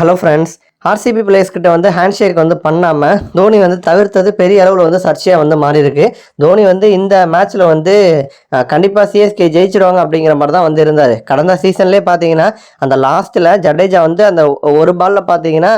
Hello friends RCB players கிட்ட வந்து hand ஷேக் வந்து பண்ணாமல் தோனி வந்து தவிர்த்தது பெரிய அளவில் வந்து சர்ச்சையாக வந்து மாறி இருக்கு தோனி வந்து இந்த மேட்ச்சில் வந்து கண்டிப்பாக சிஎஸ்கே ஜெயிச்சிருவாங்க அப்படிங்கிற மாதிரி தான் வந்து இருந்தார். கடந்த சீசன்லேயே பார்த்தீங்கன்னா அந்த லாஸ்ட்டில் ஜடேஜா வந்து அந்த ஒரு பாலில் பார்த்தீங்கன்னா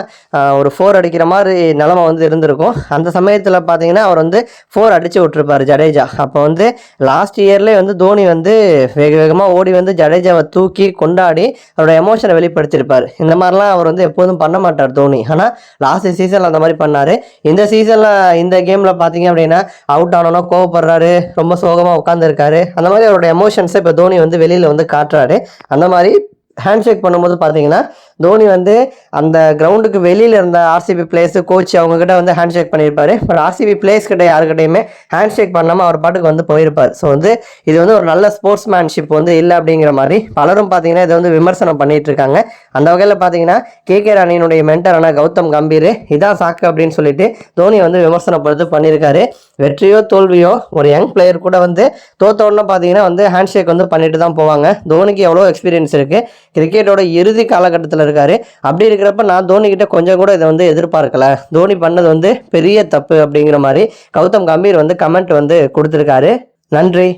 ஒரு ஃபோர் அடிக்கிற மாதிரி நிலமை வந்து இருந்திருக்கும். அந்த சமயத்தில் பார்த்தீங்கன்னா அவர் வந்து ஃபோர் அடித்து விட்டுருப்பார் ஜடேஜா. அப்போ வந்து லாஸ்ட் இயர்லேயே வந்து தோனி வந்து வேக வேகமாக ஓடி வந்து ஜடேஜாவை தூக்கி கொண்டாடி அவரோட எமோஷனை வெளிப்படுத்தியிருப்பார். இந்த மாதிரிலாம் அவர் வந்து எப்போதும் பண்ண மாட்டார். தோனி. ஆனால் லாஸ்ட் சீசனில் அந்த மாதிரி பண்ணார். இந்த சீசனில் இந்த கேமில் பார்த்தீங்க அப்படின்னா அவுட் ஆனோன்னா கோவப்படுறாரு ரொம்ப சோகமாக உட்காந்துருக்காரு அந்த மாதிரி அவரோட எமோஷன்ஸை இப்போ தோனி வந்து வெளியில் வந்து காட்டுறாரு. அந்த மாதிரி ஹேண்ட்ஷேக் பண்ணும்போது பார்த்தீங்கன்னா தோனி வந்து அந்த கிரவுண்டுக்கு வெளியில் இருந்த ஆர்சிபி பிளேயர்ஸு கோச் அவங்கக்கிட்ட வந்து hand shake but RCB players கிட்ட யாருக்கிட்டையுமே ஹேண்ட்ஷேக் பண்ணாமல் அவர் பாட்டுக்கு வந்து போயிருப்பார். ஸோ வந்து இது வந்து ஒரு நல்ல ஸ்போர்ட்ஸ் மேன்ஷிப் வந்து இல்லை அப்படிங்கிற மாதிரி பலரும் பார்த்தீங்கன்னா இதை வந்து விமர்சனம் பண்ணிட்டு இருக்காங்க. அந்த வகையில் பார்த்தீங்கன்னா கே கே ராணியினுடைய மென்டரான கௌதம் கம்பீர் இதான் சாக்கு அப்படின்னு சொல்லிட்டு தோனி வந்து விமர்சனப்படுத்து பண்ணியிருக்காரு. வெற்றியோ தோல்வியோ ஒரு யங் பிளேயர் கூட வந்து தோத்த உடனே பார்த்தீங்கன்னா வந்து ஹேண்ட் ஷேக் வந்து பண்ணிட்டு தான் போவாங்க. தோனிக்கு எவ்வளோ எக்ஸ்பீரியன்ஸ் இருக்குது கிரிக்கெட்டோட இறுதி காலகட்டத்தில் இருக்கார். அப்படி இருக்கிறப்ப நான் தோனிக்கிட்ட கொஞ்சம் கூட இதை வந்து எதிர்பார்க்கல. தோனி பண்ணது வந்து பெரிய தப்பு அப்படிங்கிற மாதிரி கௌதம் கம்பீர் வந்து கமெண்ட் வந்து கொடுத்துருக்காரு. நன்றி.